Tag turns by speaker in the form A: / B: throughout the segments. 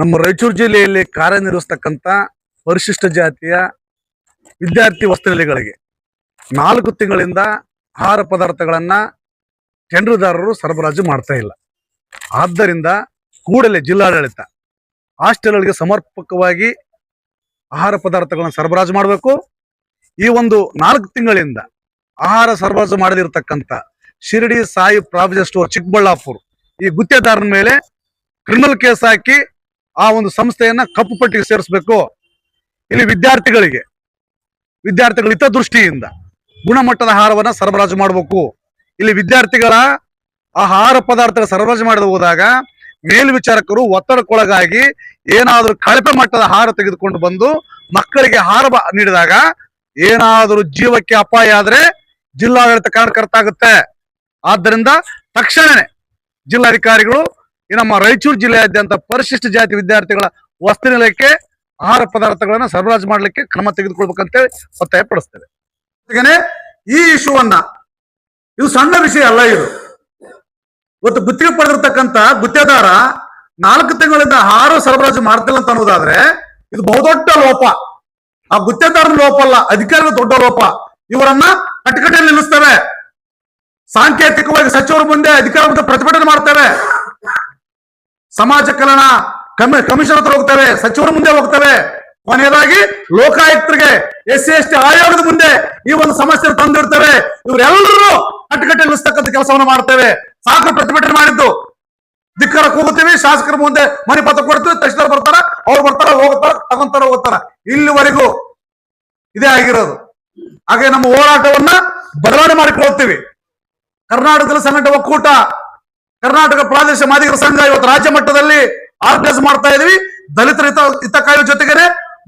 A: ನಮ್ಮ ರಾಯಚೂರು ಜಿಲ್ಲೆಯಲ್ಲಿ ಕಾರ್ಯನಿರ್ವಹಿಸ್ತಕ್ಕಂಥ ಪರಿಶಿಷ್ಟ ಜಾತಿಯ ವಿದ್ಯಾರ್ಥಿ ವಸ್ತುಗಳಿಗೆ ನಾಲ್ಕು ತಿಂಗಳಿಂದ ಆಹಾರ ಪದಾರ್ಥಗಳನ್ನ ಟೆಂಡರ್ದಾರರು ಸರಬರಾಜು ಮಾಡ್ತಾ ಇಲ್ಲ. ಆದ್ದರಿಂದ ಕೂಡಲೇ ಜಿಲ್ಲಾಡಳಿತ ಹಾಸ್ಟೆಲ್ಗಳಿಗೆ ಸಮರ್ಪಕವಾಗಿ ಆಹಾರ ಪದಾರ್ಥಗಳನ್ನು ಸರಬರಾಜು ಮಾಡಬೇಕು. ಈ ಒಂದು ನಾಲ್ಕು ತಿಂಗಳಿಂದ ಆಹಾರ ಸರಬರಾಜು ಮಾಡದಿರತಕ್ಕಂಥ ಶಿರಡಿ ಸಾಯಿ ಪ್ರಾವಿಜನ್ ಸ್ಟೋರ್ ಚಿಕ್ಕಬಳ್ಳಾಪುರ ಈ ಗುತ್ತೇದಾರನ ಮೇಲೆ ಕ್ರಿಮಿನಲ್ ಕೇಸ್ ಹಾಕಿ ಆ ಒಂದು ಸಂಸ್ಥೆಯನ್ನ ಕಪ್ಪು ಪಟ್ಟಿಗೆ ಸೇರಿಸಬೇಕು. ಇಲ್ಲಿ ವಿದ್ಯಾರ್ಥಿಗಳಿಗೆ, ವಿದ್ಯಾರ್ಥಿಗಳ ಹಿತದೃಷ್ಟಿಯಿಂದ ಗುಣಮಟ್ಟದ ಆಹಾರವನ್ನ ಸರಬರಾಜು ಮಾಡಬೇಕು. ಇಲ್ಲಿ ವಿದ್ಯಾರ್ಥಿಗಳ ಆಹಾರ ಪದಾರ್ಥಗಳ ಸರಬರಾಜು ಮಾಡದ ಹೋದಾಗ ಮೇಲ್ವಿಚಾರಕರು ಒತ್ತಡಕ್ಕೊಳಗಾಗಿ ಏನಾದರೂ ಕಳಪೆ ಮಟ್ಟದ ಆಹಾರ ತೆಗೆದುಕೊಂಡು ಬಂದು ಮಕ್ಕಳಿಗೆ ಆಹಾರ ನೀಡಿದಾಗ ಏನಾದರೂ ಜೀವಕ್ಕೆ ಅಪಾಯ ಆದ್ರೆ ಜಿಲ್ಲಾಡಳಿತ ಕಾರಣಕರ್ತ ಆಗುತ್ತೆ. ಆದ್ದರಿಂದ ತಕ್ಷಣನೇ ಜಿಲ್ಲಾಧಿಕಾರಿಗಳು ಈ ನಮ್ಮ ರಾಯಚೂರು ಜಿಲ್ಲೆಯಾದ್ಯಂತ ಪರಿಶಿಷ್ಟ ಜಾತಿ ವಿದ್ಯಾರ್ಥಿಗಳ ವಸ್ತು ನಿಲಯಕ್ಕೆ ಆಹಾರ ಪದಾರ್ಥಗಳನ್ನ ಸರಬರಾಜು ಮಾಡಲಿಕ್ಕೆ ಕ್ರಮ ತೆಗೆದುಕೊಳ್ಬೇಕಂತೇಳಿ ಒತ್ತಾಯ ಪಡಿಸ್ತೇವೆ.
B: ಈ ಇಶ್ಯೂವನ್ನ ಇದು ಸಣ್ಣ ವಿಷಯ ಅಲ್ಲ ಇದು. ಇವತ್ತು ಗುತ್ತಿಗೆ ಪಡೆದಿರ್ತಕ್ಕಂತ ಗುತ್ತೇದಾರ ನಾಲ್ಕು ತಿಂಗಳಿಂದ ಆಹಾರ ಸರಬರಾಜು ಮಾಡ್ತಿಲ್ಲ ಅಂತ ಅನ್ನೋದಾದ್ರೆ, ಇದು ಬಹುದೊಡ್ಡ ಲೋಪ. ಆ ಗುತ್ತೇದಾರನ ಲೋಪ ಅಲ್ಲ, ಅಧಿಕಾರಿಗಳ ದೊಡ್ಡ ಲೋಪ. ಇವರನ್ನ ಕಟಕಟೆಯಲ್ಲಿ ನಿಲ್ಲಿಸ್ತೇವೆ. ಸಾಂಕೇತಿಕವಾಗಿ ಸಚಿವರ ಮುಂದೆ ಅಧಿಕಾರ ಪ್ರತಿಭಟನೆ ಮಾಡ್ತೇವೆ. ಸಮಾಜ ಕಲ್ಯಾಣ ಕಮಿ ಕಮಿಷನ್ ಹತ್ರ ಹೋಗ್ತವೆ, ಸಚಿವರ ಮುಂದೆ ಹೋಗ್ತವೆ. ಕೊನೆಯದಾಗಿ ಲೋಕಾಯುಕ್ತರಿಗೆ ಎಸ್ ಸಿ ಎಸ್ ಟಿ ಆಯೋಗದ ಮುಂದೆ ಈ ಒಂದು ಸಮಸ್ಯೆ ತಂದಿರ್ತವೆ ಇವರೆಲ್ಲರೂ ಕಟ್ಟುಕಟ್ಟೆ ನಿಲ್ಲಿಸ್ತಕ್ಕಂಥ ಕೆಲಸವನ್ನು ಮಾಡ್ತೇವೆ. ಸಾಕು ಪ್ರತಿಭಟನೆ ಮಾಡಿದ್ದು. ಧಿಕ್ಕರ ಕೂಗುತ್ತೀವಿ, ಶಾಸಕರ ಮುಂದೆ ಮನೆ ಪತ್ರ ಕೊಡ್ತೀವಿ, ತಹಶೀಲ್ದಾರ್ ಬರ್ತಾರ, ಅವ್ರು ಬರ್ತಾರ, ಹೋಗ್ತಾರ, ತಗೊಂತಾರ, ಹೋಗ್ತಾರ. ಇಲ್ಲಿವರೆಗೂ ಇದೇ ಆಗಿರೋದು. ಹಾಗೆ ನಮ್ಮ ಹೋರಾಟವನ್ನ ಬದಲಾವಣೆ ಮಾಡಿಕೊಳ್ತೀವಿ. ಕರ್ನಾಟಕದಲ್ಲಿ ಸಂಘಟ ಒಕ್ಕೂಟ ಕರ್ನಾಟಕ ಪ್ರಾದೇಶಿಕ ಮಾದಿಗರ ಸಂಘ ಇವತ್ತು ರಾಜ್ಯ ಮಟ್ಟದಲ್ಲಿ ಆರ್ಗನೈಸ್ ಮಾಡ್ತಾ ಇದೀವಿ. ದಲಿತರ ಹಿತ ಹಿತ ಕಾಯುವ ಜೊತೆಗೇನೆ,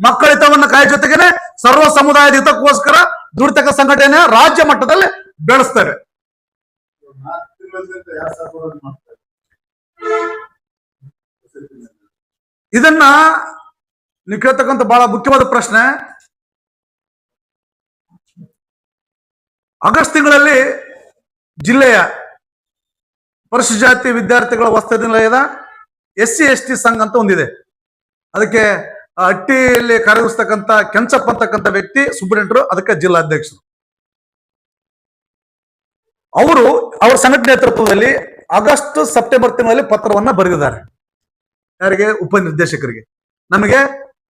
B: ಮಕ್ಕಳ ಹಿತವನ್ನ ಕಾಯುವ ಜೊತೆಗೇನೆ, ಸರ್ವ ಸಮುದಾಯದ ಹಿತಕ್ಕೋಸ್ಕರ ದುಡಿತಕ್ಕ ಸಂಘಟನೆ ರಾಜ್ಯ ಮಟ್ಟದಲ್ಲಿ ಬೆಳೆಸ್ತಾರೆ ಇದನ್ನ ನೀವು ಕೇಳ್ತಕ್ಕಂಥ ಬಹಳ ಮುಖ್ಯವಾದ ಪ್ರಶ್ನೆ. ಆಗಸ್ಟ್ ತಿಂಗಳಲ್ಲಿ ಜಿಲ್ಲೆಯ ಪರಿಶಿಷ್ಟ ಜಾತಿ ವಿದ್ಯಾರ್ಥಿಗಳ ವಸತಿ ನಿಲಯದ ಎಸ್ ಸಿ ಎಸ್ ಟಿ ಸಂಘ ಅಂತ ಒಂದಿದೆ. ಅದಕ್ಕೆ ಹಟ್ಟಿಯಲ್ಲಿ ಕಾರ್ಯನಿರ್ವಹಿಸ್ತಕ್ಕಂಥ ಕೆಂಚಪ್ಪ ಅಂತಕ್ಕಂಥ ವ್ಯಕ್ತಿ ಸುಬ್ರಿಡೆಂಟರು ಅದಕ್ಕೆ ಜಿಲ್ಲಾಧ್ಯಕ್ಷರು. ಅವರು, ಅವರ ಸಂಘಟನೆ ನೇತೃತ್ವದಲ್ಲಿ ಆಗಸ್ಟ್, ಸೆಪ್ಟೆಂಬರ್ ತಿಂಗಳಲ್ಲಿ ಪತ್ರವನ್ನ ಬರೆದಿದ್ದಾರೆ. ಯಾರಿಗೆ? ಉಪನಿರ್ದೇಶಕರಿಗೆ. ನಮಗೆ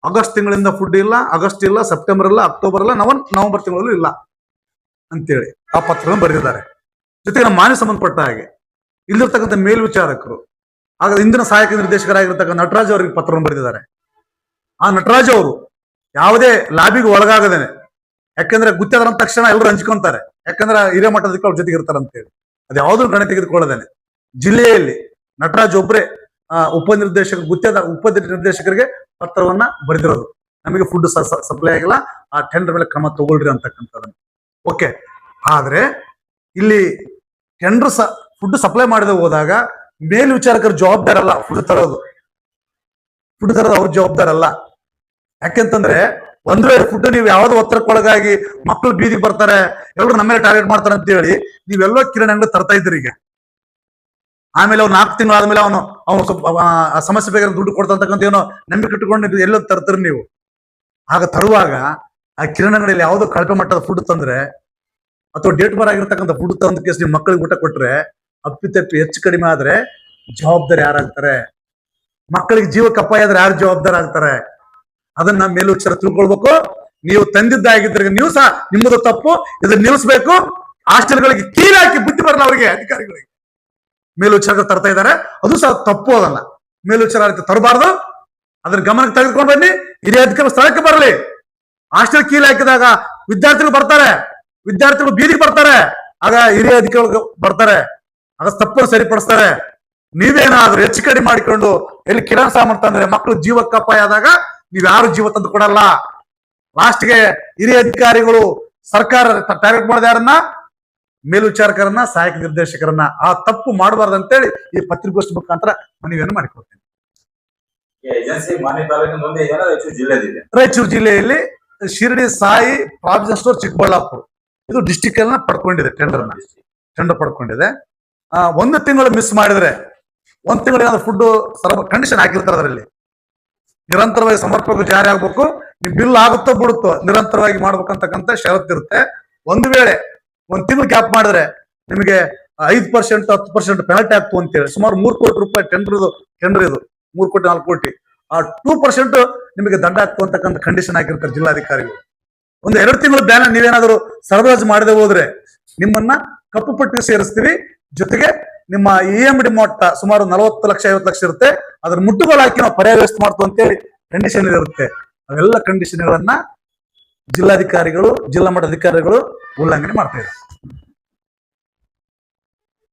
B: ಆಗಸ್ಟ್ ತಿಂಗಳಿಂದ ಫುಡ್ ಇಲ್ಲ, ಆಗಸ್ಟ್ ಇಲ್ಲ, ಸೆಪ್ಟೆಂಬರ್ ಇಲ್ಲ, ಅಕ್ಟೋಬರ್ ಇಲ್ಲ ನವನ್ ನವೆಂಬರ್ ತಿಂಗಳಲ್ಲೂ ಇಲ್ಲ ಅಂತೇಳಿ ಆ ಪತ್ರವನ್ನು ಬರೆದಿದ್ದಾರೆ. ಜೊತೆಗೆ ನಮ್ಮ ಮಾನ್ಯ ಸಂಬಂಧಪಟ್ಟ ಹಾಗೆ. ಇಲ್ಲಿರ್ತಕ್ಕಂಥ ಮೇಲ್ವಿಚಾರಕರು, ಆಗ ಇಂದಿನ ಸಹಾಯಕ ನಿರ್ದೇಶಕರಾಗಿರ್ತಕ್ಕಂಥ ನಟರಾಜ್ ಅವರಿಗೆ ಪತ್ರವನ್ನು ಬರೆದಿದ್ದಾರೆ. ಆ ನಟರಾಜ್ ಅವರು ಯಾವುದೇ ಲಾಬಿಗೆ ಒಳಗಾಗದೇನೆ. ಯಾಕಂದ್ರೆ ಗುತ್ತಾದ ತಕ್ಷಣ ಎಲ್ಲರೂ ಹಂಚ್ಕೊಂತಾರೆ. ಯಾಕಂದ್ರೆ ಹಿರಿಯ ಮಟ್ಟದಕ್ಕೆ ಅವ್ರ ಜೊತೆಗೆ ಇರ್ತಾರೆ ಅಂತೇಳಿ ಅದು ಯಾವುದೂ ಗಣ ತೆಗೆದುಕೊಳ್ಳದೇನೆ. ಜಿಲ್ಲೆಯಲ್ಲಿ ನಟರಾಜ್ ಒಬ್ಬರೇ ಉಪನಿರ್ದೇಶಕ ಗುತ್ತಾದ ಉಪ ನಿರ್ದೇಶಕರಿಗೆ ಪತ್ರವನ್ನ ಬರೆದಿರೋದು. ನಮಗೆ ಫುಡ್ ಸಪ್ಲೈ ಆಗಿಲ್ಲ. ಆ ಟೆಂಡರ್ ಮೇಲೆ ಕ್ರಮ ತಗೊಳ್ರಿ ಅಂತಕ್ಕಂಥದ್ದು ಓಕೆ ಆದ್ರೆ ಇಲ್ಲಿ ಟೆಂಡರ್ ಸ ಫುಡ್ ಸಪ್ಲೈ ಮಾಡದೆ ಹೋದಾಗ ಮೇಲ್ವಿಚಾರಕರು ಜವಾಬ್ದಾರ ಅಲ್ಲ ಫುಡ್ ತರೋದು. ಫುಡ್ ತರೋದು ಅವ್ರ ಜವಾಬ್ದಾರಲ್ಲ. ಯಾಕೆಂತಂದ್ರೆ ಒಂದ್ ವೇಳೆ ಫುಡ್ ನೀವು ಯಾವ್ದು ಒತ್ತಡಕ್ಕೊಳಗಾಗಿ ಮಕ್ಕಳು ಬೀದಿಗೆ ಬರ್ತಾರೆ ಎಲ್ಲರೂ ನಮ್ಮ ಮೇಲೆ ಟಾರ್ಗೆಟ್ ಮಾಡ್ತಾರೆ ಅಂತ ಹೇಳಿ ನೀವೆಲ್ಲೋ ಕಿರಣ್ ಅಂಗಡಿ ತರ್ತಾ ಇದ್ರಿ ಈಗ. ಆಮೇಲೆ ಅವ್ನು ನಾಲ್ಕು ತಿಂಗಳು ಆದ್ಮೇಲೆ ಅವನು ಅವನು ಸ್ವಲ್ಪ ಸಮಸ್ಯೆ ಬೇಕಾದ್ರೆ ದುಡ್ಡು ಕೊಡ್ತಕ್ಕಂಥ ಏನೋ ನಂಬಿಕೆ ಇಟ್ಟುಕೊಂಡು ಎಲ್ಲೋ ತರ್ತೀರಿ ನೀವು? ಆಗ ತರುವಾಗ ಆ ಕಿರಣ್ ಅಂಗಡಿಯಲ್ಲಿ ಯಾವುದೋ ಕಳಪೆ ಮಟ್ಟದ ಫುಡ್ ತಂದ್ರೆ, ಅಥವಾ ಡೇಟ್ ಬಾರ್ ಆಗಿರ್ತಕ್ಕಂಥ ಫುಡ್ ತಂದ ಕೇಸ್ ನೀವು ಮಕ್ಕಳಿಗೆ ಊಟ ಕೊಟ್ರೆ ಅಪ್ಪಿತಪ್ಪಿ ಹೆಚ್ಚು ಕಡಿಮೆ ಆದ್ರೆ ಜವಾಬ್ದಾರಿ ಯಾರಾಗ್ತಾರೆ? ಮಕ್ಕಳಿಗೆ ಜೀವ ಅಪಾಯ ಆದ್ರೆ ಯಾರು ಜವಾಬ್ದಾರ ಆಗ್ತಾರೆ? ಅದನ್ನ ಮೇಲ್ವಿಚಾರ ತಿಳ್ಕೊಳ್ಬೇಕು. ನೀವು ತಂದಿದ್ದಾಗಿದ್ರೆ ನೀವು ಸಹ ನಿಮ್ಮದು ತಪ್ಪು. ಇದನ್ನ ನಿಲ್ಲಿಸ್ಬೇಕು ಹಾಸ್ಟೆಲ್ಗಳಿಗೆ ಕೀಲಿ ಹಾಕಿ ಬಿಟ್ಟು ಬರಲ್ಲ ಅವರಿಗೆ, ಅಧಿಕಾರಿಗಳಿಗೆ. ಮೇಲ್ವಿಚಾರ ತರ್ತಾ ಇದ್ದಾರೆ. ಅದು ಸಹ ತಪ್ಪು ಅದನ್ನ. ಮೇಲ್ವಿಚಾರ ತರಬಾರ್ದು. ಅದ್ರ ಗಮನಕ್ಕೆ ತೆಗೆದುಕೊಂಡು ಬನ್ನಿ. ಹಿರಿಯ ಅಧಿಕಾರಿ ಸ್ಥಳಕ್ಕೆ ಬರಲಿ. ಹಾಸ್ಟೆಲ್ ಕೀಲಿ ಹಾಕಿದಾಗ ವಿದ್ಯಾರ್ಥಿಗಳು ಬರ್ತಾರೆ. ವಿದ್ಯಾರ್ಥಿಗಳು ಬೀದಿಗೆ ಬರ್ತಾರೆ. ಆಗ ಹಿರಿಯ ಅಧಿಕಾರಿಗಳು ಬರ್ತಾರೆ. ಆಗ ತಪ್ಪನ್ನು ಸರಿಪಡಿಸ್ತಾರೆ. ನೀವೇನಾದ್ರೂ ಹೆಚ್ಚು ಕಡಿಮೆ ಮಾಡಿಕೊಂಡು ಎಲ್ಲಿ ಕಿರಣ್ ಸಾಮರ್ಥ್ಯ ಅಂದ್ರೆ ಮಕ್ಕಳು ಜೀವಕ್ಕೆ ಅಪಾಯ ಆದಾಗ ನೀವ್ ಯಾರು ಜೀವ ತಂದು ಕೊಡಲ್ಲ. ಲಾಸ್ಟ್ಗೆ ಹಿರಿಯ ಅಧಿಕಾರಿಗಳು ಸರ್ಕಾರ ಟಾರ್ಗೆಟ್ ಮಾಡಿದ ಯಾರನ್ನ? ಮೇಲ್ವಿಚಾರಕರನ್ನ ಸಹಾಯಕ ನಿರ್ದೇಶಕರನ್ನ. ಆ ತಪ್ಪು ಮಾಡಬಾರ್ದು ಅಂತೇಳಿ ಈ ಪತ್ರಿಕೋಷ್ಠಿ ಮುಖಾಂತರ ಮನವಿಯನ್ನು ಮಾಡಿಕೊಡ್ತೇನೆ.
C: ರಾಯಚೂರು
B: ಜಿಲ್ಲೆಯಲ್ಲಿ ಶಿರಡಿ ಸಾಯಿ ಪ್ರಾವಿಜನ್ ಸ್ಟೋರ್ ಚಿಕ್ಕಬಳ್ಳಾಪುರ. ಇದು ಡಿಸ್ಟಿಕ್ ಅನ್ನ ಪಡ್ಕೊಂಡಿದೆ ಟೆಂಡರ್ನ ಟೆಂಡರ್ ಪಡ್ಕೊಂಡಿದೆ. ಒಂದು ತಿಂಗಳು ಮಿಸ್ ಮಾಡಿದ್ರೆ ಒಂದ್ ತಿಂಗಳು ಏನಾದ್ರು ಫುಡ್ ಸರ್ವ ಕಂಡೀಷನ್ ಹಾಕಿರ್ತಾರೆ ಅದರಲ್ಲಿ. ನಿರಂತರವಾಗಿ ಸಮರ್ಪಕ ಜಾರಿ ಆಗ್ಬೇಕು ನಿಮ್ ಬಿಲ್ ಆಗುತ್ತೋ ಬಿಡುತ್ತೋ ನಿರಂತರವಾಗಿ ಮಾಡ್ಬೇಕಂತಕ್ಕಂಥ ಷರತ್ತಿರುತ್ತೆ ಒಂದು ವೇಳೆ ಒಂದ್ ತಿಂಗಳು ಕ್ಯಾಪ್ ಮಾಡಿದ್ರೆ ನಿಮಗೆ ಐದು ಪರ್ಸೆಂಟ್ ಹತ್ತು ಪರ್ಸೆಂಟ್ ಪೆನಲ್ಟಿ ಆಗ್ತು ಅಂತೇಳಿ, ಸುಮಾರು ಮೂರು ಕೋಟಿ ರೂಪಾಯಿ ಟೆಂಡರ್ ಇದು ಟೆಂಡರ್ ಇದು, ಮೂರು ಕೋಟಿ, ನಾಲ್ಕು ಕೋಟಿ. ಆ ಟೂ ಪರ್ಸೆಂಟ್ ನಿಮಗೆ ದಂಡ ಆಗ್ತು ಅಂತಕ್ಕಂಥ ಕಂಡೀಷನ್ ಹಾಕಿರ್ತಾರೆ ಜಿಲ್ಲಾಧಿಕಾರಿಗಳು. ಒಂದು ಎರಡು ತಿಂಗಳು ಬ್ಯಾನ್ ನೀವೇನಾದರೂ ಸರಬರಾಜು ಮಾಡದೆ ಹೋದ್ರೆ ನಿಮ್ಮನ್ನ ಕಪ್ಪು ಪಟ್ಟಿಗೆ ಸೇರಿಸ್ತೀವಿ ಜೊತೆಗೆ ನಿಮ್ಮ ಇ ಎಂ ಡಿ ಮೊತ್ತ ಸುಮಾರು ನಲವತ್ತು ಲಕ್ಷ, ಐವತ್ತು ಲಕ್ಷ ಇರುತ್ತೆ. ಅದ್ರ ಮುಟ್ಟುಗೋಲು ಹಾಕಿ ನಾವು ಪರ್ಯಾಯ ವ್ಯವಸ್ಥೆ ಮಾಡ್ತೀವಿ ಅಂತೇಳಿ ಕಂಡೀಷನ್ ಇರುತ್ತೆ. ಅವೆಲ್ಲ ಕಂಡೀಷನ್ಗಳನ್ನ ಜಿಲ್ಲಾಧಿಕಾರಿಗಳು, ಜಿಲ್ಲಾ ಮಟ್ಟ ಅಧಿಕಾರಿಗಳು ಉಲ್ಲಂಘನೆ ಮಾಡ್ತಾ ಇದ್ದಾರೆ.